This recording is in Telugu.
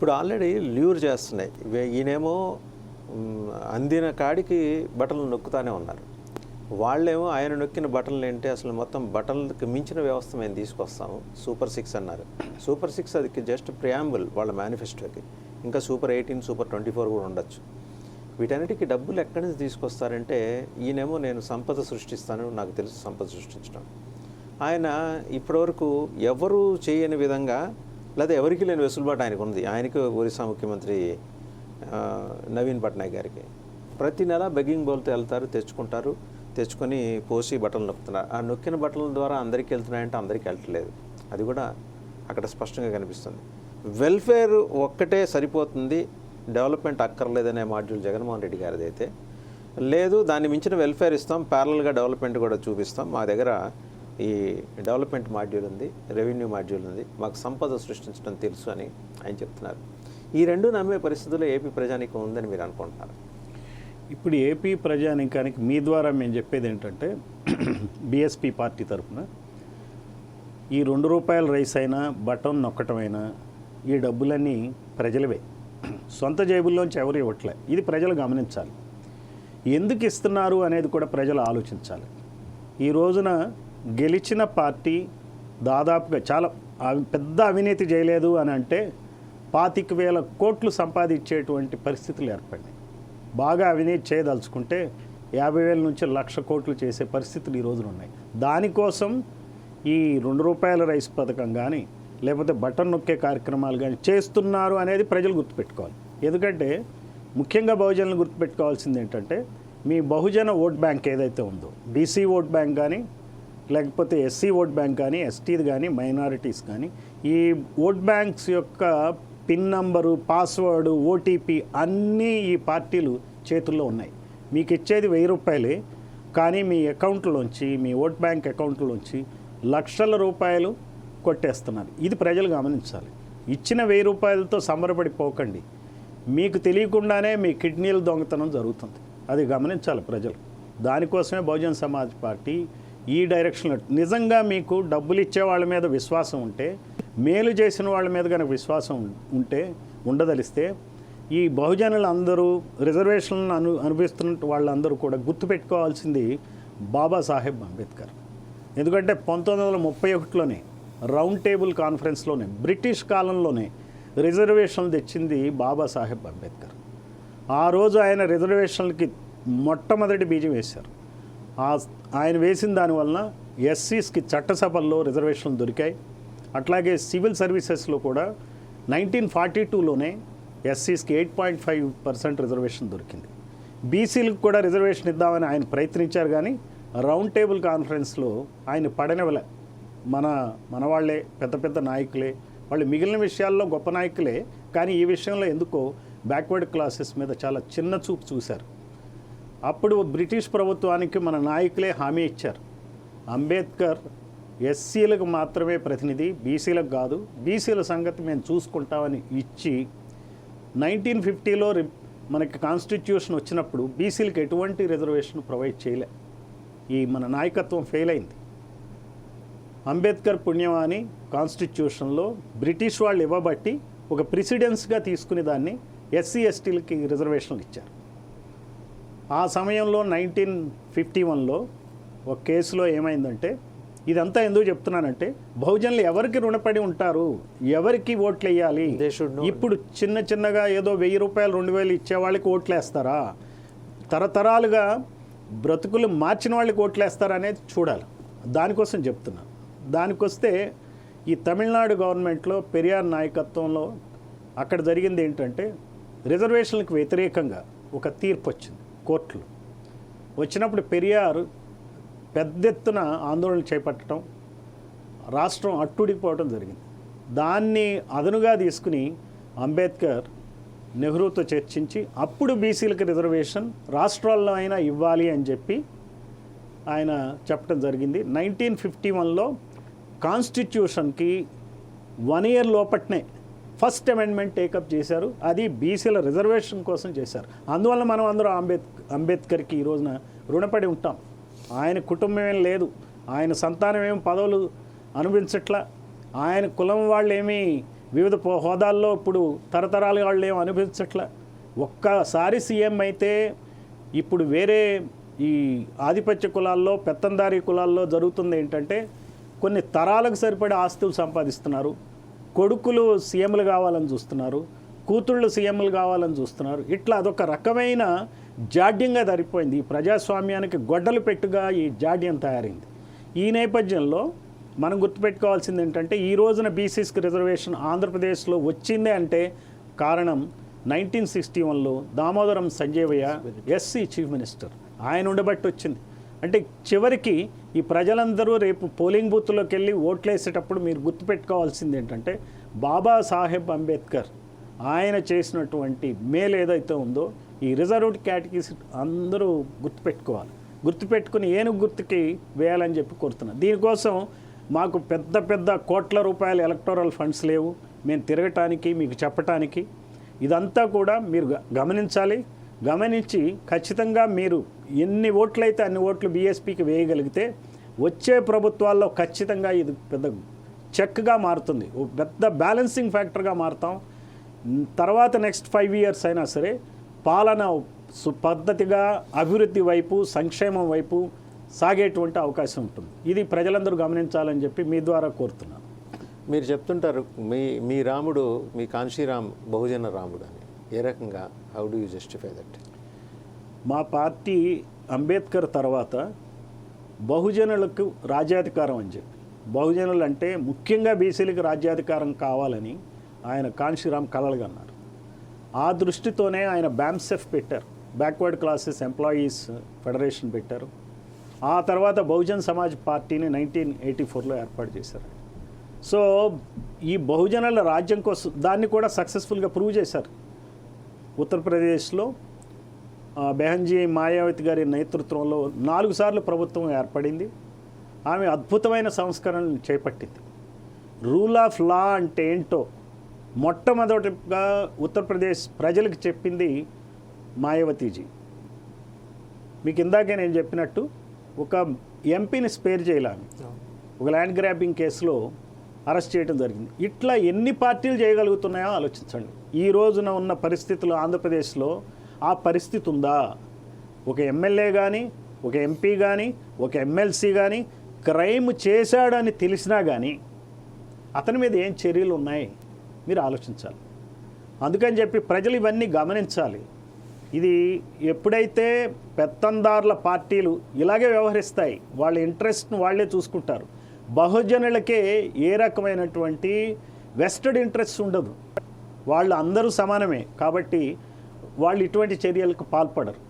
ఇప్పుడు ఆల్రెడీ ల్యూర్ చేస్తున్నాయి. ఈయనేమో అందిన కాడికి బట్టలు నొక్కుతానే ఉన్నారు. వాళ్ళేమో ఆయన నొక్కిన బటన్లు ఏంటి అసలు మొత్తం బటన్లకి మించిన వ్యవస్థ మేము తీసుకొస్తాము. సూపర్ సిక్స్ అన్నారు. సూపర్ సిక్స్ అది జస్ట్ ప్రియాంబుల్ వాళ్ళ మేనిఫెస్టోకి. ఇంకా super eighteen super twenty four కూడా ఉండొచ్చు. వీటన్నిటికీ డబ్బులు ఎక్కడి నుంచి తీసుకొస్తారంటే ఈయనేమో నేను సంపద సృష్టిస్తాను నాకు తెలుసు సంపద సృష్టించడం. ఆయన ఇప్పటివరకు ఎవరు చేయని విధంగా లేదా ఎవరికి లేని వెసులుబాటు ఆయనకు ఉంది ఆయనకు ఒరిస్సా ముఖ్యమంత్రి నవీన్ పట్నాయక్ గారికి. ప్రతి నెల బెగ్గింగ్ బౌల్తో వెళ్తారు తెచ్చుకుంటారు. తెచ్చుకొని పోసి బట్టలు నొక్కుతున్నారు. ఆ నొక్కిన బట్టల ద్వారా అందరికీ వెళ్తున్నాయంటే అందరికీ వెళ్ళట్లేదు అది కూడా అక్కడ స్పష్టంగా కనిపిస్తుంది. వెల్ఫేర్ ఒక్కటే సరిపోతుంది. డెవలప్మెంట్ అక్కర్లేదనే మాడ్యూల్ జగన్మోహన్ రెడ్డి గారిది అయితే లేదు దాన్ని మించిన వెల్ఫేర్ ఇస్తాం. ప్యారల్గా డెవలప్మెంట్ కూడా చూపిస్తాం. మా దగ్గర ఈ డెవలప్మెంట్ మాడ్యూల్ ఉంది రెవెన్యూ మాడ్యూల్ ఉంది మాకు సంపద సృష్టించడం తెలుసు అని ఆయన చెప్తున్నారు. ఈ రెండు నమ్మే పరిస్థితుల్లో ఏపీ ప్రజానికం ఉందని మీరు అనుకుంటున్నారు? ఇప్పుడు ఏపీ ప్రజానీకానికి మీ ద్వారా మేము చెప్పేది ఏంటంటే బీఎస్పీ పార్టీ తరఫున ఈ రెండు రూపాయల రైస్ అయినా బటన్ నొక్కటమైనా ఈ డబ్బులన్నీ ప్రజలవే. సొంత జేబుల్లోంచి ఎవరు ఇవ్వట్లే. ఇది ప్రజలు గమనించాలి. ఎందుకు ఇస్తున్నారు అనేది కూడా ప్రజలు ఆలోచించాలి. ఈ రోజున గెలిచిన పార్టీ దాదాపుగా చాలా పెద్ద అవినీతి చేయలేదు అని అంటే పాతిక వేల కోట్లు సంపాదించేటువంటి పరిస్థితులు ఏర్పడినాయి. బాగా అవినీతి చేయదలుచుకుంటే యాభై వేల నుంచి లక్ష కోట్లు చేసే పరిస్థితులు ఈ రోజున ఉన్నాయి. దానికోసం ఈ రెండు రూపాయల రైస్ పథకం కానీ లేకపోతే బటన్ నొక్కే కార్యక్రమాలు కానీ చేస్తున్నారు అనేది ప్రజలు గుర్తుపెట్టుకోవాలి. ఎందుకంటే ముఖ్యంగా బహుజనులు గుర్తుపెట్టుకోవాల్సింది ఏంటంటే మీ బహుజన ఓట్ బ్యాంక్ ఏదైతే ఉందో బీసీ ఓట్ బ్యాంక్ కానీ లేకపోతే ఎస్సీ ఓట్ బ్యాంక్ కానీ ఎస్టీది కానీ మైనారిటీస్ కానీ ఈ ఓట్ బ్యాంక్స్ యొక్క పిన్ నంబరు పాస్వర్డ్ ఓటీపీ అన్నీ ఈ పార్టీలు చేతుల్లో ఉన్నాయి. మీకు ఇచ్చేది వెయ్యి రూపాయలే కానీ మీ అకౌంట్లోంచి మీ ఓట్ బ్యాంక్ అకౌంట్లోంచి లక్షల రూపాయలు కొట్టేస్తున్నారు. ఇది ప్రజలు గమనించాలి. ఇచ్చిన వెయ్యి రూపాయలతో సంబరపడిపోకండి. మీకు తెలియకుండానే మీ కిడ్నీల దొంగతనం జరుగుతుంది. అది గమనించాలి ప్రజలు. దానికోసమే బహుజన్ సమాజ్ పార్టీ ఈ డైరెక్షన్లో నిజంగా మీకు డబ్బులు ఇచ్చే వాళ్ళ మీద విశ్వాసం ఉంటే మేలు చేసిన వాళ్ళ మీద కనుక విశ్వాసం ఉంటే ఉండదలిస్తే ఈ బహుజనులు అందరూ రిజర్వేషన్లను అను అనుభవిస్తున్న వాళ్ళందరూ కూడా గుర్తుపెట్టుకోవాల్సింది బాబాసాహెబ్ అంబేద్కర్. ఎందుకంటే పంతొమ్మిది వందల ముప్పై ఒకటిలోనే రౌండ్ టేబుల్ కాన్ఫరెన్స్లోనే బ్రిటిష్ కాలంలోనే రిజర్వేషన్లు తెచ్చింది బాబాసాహెబ్ అంబేద్కర్. ఆ రోజు ఆయన రిజర్వేషన్లకి మొట్టమొదటి బీజం వేశారు. ఆయన వేసిన దానివలన ఎస్సీస్కి చట్టసభల్లో రిజర్వేషన్లు దొరికాయి. అట్లాగే సివిల్ సర్వీసెస్లో కూడా నైన్టీన్ ఫార్టీ టూలోనే ఎస్సీస్కి eight point five percent reservation దొరికింది. బీసీలకు కూడా రిజర్వేషన్ ఇద్దామని ఆయన ప్రయత్నించారు కానీ రౌండ్ టేబుల్ కాన్ఫరెన్స్లో ఆయన పడనివ్వలే. మన మన వాళ్ళే పెద్ద పెద్ద నాయకులే. వాళ్ళు మిగిలిన విషయాల్లో గొప్ప నాయకులే. కానీ ఈ విషయంలో ఎందుకో బ్యాక్వర్డ్ క్లాసెస్ మీద చాలా చిన్న చూపు చూశారు. అప్పుడు బ్రిటిష్ ప్రభుత్వానికి మన నాయకులే హామీ ఇచ్చారు. అంబేద్కర్ ఎస్సీలకు మాత్రమే ప్రతినిధి బీసీలకు కాదు బీసీల సంగతి మేము చూసుకుంటామని ఇచ్చి నైన్టీన్ ఫిఫ్టీలో మనకి కాన్స్టిట్యూషన్ వచ్చినప్పుడు బీసీలకు ఎటువంటి రిజర్వేషన్ ప్రొవైడ్ చేయలే. ఈ మన నాయకత్వం ఫెయిల్ అయింది. అంబేద్కర్ పుణ్యమాని కాన్స్టిట్యూషన్లో బ్రిటిష్ వాళ్ళు ఇవ్వబట్టి ఒక ప్రెసిడెన్స్గా తీసుకునే దాన్ని ఎస్సీ ఎస్టీలకి రిజర్వేషన్లు ఇచ్చారు. ఆ సమయంలో నైన్టీన్ ఫిఫ్టీ వన్లో ఒక కేసులో ఏమైందంటే ఇదంతా ఎందుకు చెప్తున్నానంటే బహుజనులు ఎవరికి రుణపడి ఉంటారు? ఎవరికి ఓట్లు వేయాలి. ఇప్పుడు చిన్న చిన్నగా ఏదో వెయ్యి రూపాయలు రెండు వేలు ఇచ్చే వాళ్ళకి ఓట్లు వేస్తారా తరతరాలుగా బ్రతుకులు మార్చిన వాళ్ళకి ఓట్లు వేస్తారా అనేది చూడాలి. దానికోసం చెప్తున్నాను దానికొస్తే ఈ తమిళనాడు గవర్నమెంట్లో పెరియార్ నాయకత్వంలో అక్కడ జరిగింది ఏంటంటే రిజర్వేషన్లకు వ్యతిరేకంగా ఒక తీర్పు వచ్చింది. కోర్టులు. వచ్చినప్పుడు పెరియార్ పెద్ద ఎత్తున ఆందోళన చేపట్టడం రాష్ట్రం అట్టుడిపోవడం జరిగింది. దాన్ని అదనుగా తీసుకుని అంబేద్కర్ నెహ్రూతో చర్చించి అప్పుడు బీసీలకు రిజర్వేషన్ రాష్ట్రాల్లో అయినా ఇవ్వాలి అని చెప్పి ఆయన చెప్పడం జరిగింది. నైన్టీన్ ఫిఫ్టీ వన్లో కాన్స్టిట్యూషన్కి వన్ ఇయర్ లోపట్నే ఫస్ట్ అమెండ్మెంట్ టేకప్ చేశారు. అది బీసీల రిజర్వేషన్ కోసం చేశారు. అందువల్ల మనం అందరూ అంబేద్ అంబేద్కర్కి ఈ రోజున రుణపడి ఉంటాం. ఆయన కుటుంబం ఏం లేదు. ఆయన సంతానం ఏం పదవులు అనుభవించట్లా. ఆయన కులం వాళ్ళు ఏమీ వివిధ హోదాల్లో ఇప్పుడు తరతరాలుగా వాళ్ళు ఏం అనుభవించట్లా. ఒక్కసారి సీఎం అయితే ఇప్పుడు వేరే ఈ ఆధిపత్య కులాల్లో పెత్తందారీ కులాల్లో జరుగుతుంది ఏంటంటే కొన్ని తరాలకు సరిపడే ఆస్తులు సంపాదిస్తున్నారు. కొడుకులు సీఎంలు కావాలని చూస్తున్నారు కూతుళ్ళు సీఎంలు కావాలని చూస్తున్నారు. ఇట్లా అదొక రకమైన జాడ్యంగా సరిపోయింది ఈ ప్రజాస్వామ్యానికి గొడ్డలు పెట్టుగా ఈ జాడ్యం తయారైంది. ఈ నేపథ్యంలో మనం గుర్తుపెట్టుకోవాల్సింది ఏంటంటే ఈ రోజున బీసీస్కి రిజర్వేషన్ ఆంధ్రప్రదేశ్లో వచ్చిందే అంటే కారణం నైన్టీన్ సిక్స్టీ వన్లో Damodaram Sanjivayya SC chief minister. ఆయన ఉండబట్టి వచ్చింది. అంటే చివరికి ఈ ప్రజలందరూ రేపు పోలింగ్ బూత్లోకి వెళ్ళి ఓట్లేసేటప్పుడు మీరు గుర్తుపెట్టుకోవాల్సింది ఏంటంటే బాబాసాహెబ్ అంబేద్కర్ ఆయన చేసినటువంటి మేలు ఏదైతే ఉందో ఈ రిజర్వ్డ్ క్యాటగిరీస్ అందరూ గుర్తుపెట్టుకోవాలి. గుర్తుపెట్టుకుని ఏనుగు గుర్తుకి వేయాలని చెప్పి కోరుతున్నాను దీనికోసం మాకు పెద్ద పెద్ద కోట్ల రూపాయల ఎలక్టోరల్ ఫండ్స్ లేవు. మేము తిరగటానికి మీకు చెప్పటానికి ఇదంతా కూడా మీరు గమనించాలి. గమనించి ఖచ్చితంగా మీరు ఎన్ని ఓట్లయితే అన్ని ఓట్లు బీఎస్పీకి వేయగలిగితే వచ్చే ప్రభుత్వాల్లో ఖచ్చితంగా ఇది పెద్ద చెక్గా మారుతుంది. ఓ పెద్ద బ్యాలెన్సింగ్ ఫ్యాక్టర్గా మారుతాం. తర్వాత నెక్స్ట్ ఫైవ్ ఇయర్స్ అయినా సరే పాలన సు పద్ధతిగా అభివృద్ధి వైపు సంక్షేమం వైపు సాగేటువంటి అవకాశం ఉంటుంది. ఇది ప్రజలందరూ గమనించాలని చెప్పి మీ ద్వారా కోరుతున్నాను. మీరు చెప్తుంటారు మీ మీ రాముడు మీ కాంశీరామ్ బహుజన రాముడు అని. ఏ రకంగా? How do you justify that మా పార్టీ అంబేద్కర్ తర్వాత బహుజనులకు రాజ్యాధికారం అని చెప్పి. బహుజనులు అంటే ముఖ్యంగా బీసీలకు రాజ్యాధికారం కావాలని ఆయన కాంశీరామ్ కలలుగన్నారు ఆ దృష్టితోనే ఆయన బ్యామ్సెఫ్ పెట్టారు. బ్యాక్వర్డ్ క్లాసెస్ ఎంప్లాయీస్ ఫెడరేషన్ పెట్టారు. ఆ తర్వాత బహుజన్ సమాజ్ పార్టీని నైన్టీన్ ఎయిటీ ఫోర్లో ఏర్పాటు చేశారు. సో ఈ బహుజనుల రాజ్యం కోసం దాన్ని కూడా సక్సెస్ఫుల్గా ప్రూవ్ చేశారు. ఉత్తరప్రదేశ్లో ఆ, బెహన్జీ మాయావతి గారి నేతృత్వంలో నాలుగు సార్లు ప్రభుత్వం ఏర్పడింది. ఆమె అద్భుతమైన సంస్కరణలు చేపట్టింది. రూల్ ఆఫ్ లా అంటే ఏంటో మొట్టమొదటిగా ఉత్తరప్రదేశ్ ప్రజలకు చెప్పింది మాయావతీజీ. మీకు ఇందాకే నేను చెప్పినట్టు ఒక ఎంపీని స్పేర్ చేయాలని ఒక ల్యాండ్ గ్రాబింగ్ కేసులో అరెస్ట్ చేయడం జరిగింది. ఇట్లా ఎన్ని పార్టీలు చేయగలుగుతున్నాయో ఆలోచించండి. ఈ రోజున ఉన్న పరిస్థితులు ఆంధ్రప్రదేశ్లో ఆ పరిస్థితి ఉందా? ఒక ఎమ్మెల్యే కానీ ఒక ఎంపీ కానీ ఒక ఎమ్మెల్సీ కానీ క్రైమ్ చేశాడని తెలిసినా కానీ అతని మీద ఏం చర్యలు ఉన్నాయి? మీరు ఆలోచించాలి. అందుకని చెప్పి ప్రజలు ఇవన్నీ గమనించాలి. ఇది ఎప్పుడైతే పెత్తందారుల పార్టీలు ఇలాగే వ్యవహరిస్తాయి వాళ్ళ ఇంట్రెస్ట్ను వాళ్ళే చూసుకుంటారు. బహుజనులకే ఏ రకమైనటువంటి వెస్టెడ్ ఇంట్రెస్ట్ ఉండదు. వాళ్ళు అందరూ సమానమే కాబట్టి వాళ్ళు ఇటువంటి చర్యలకు పాల్పడరు.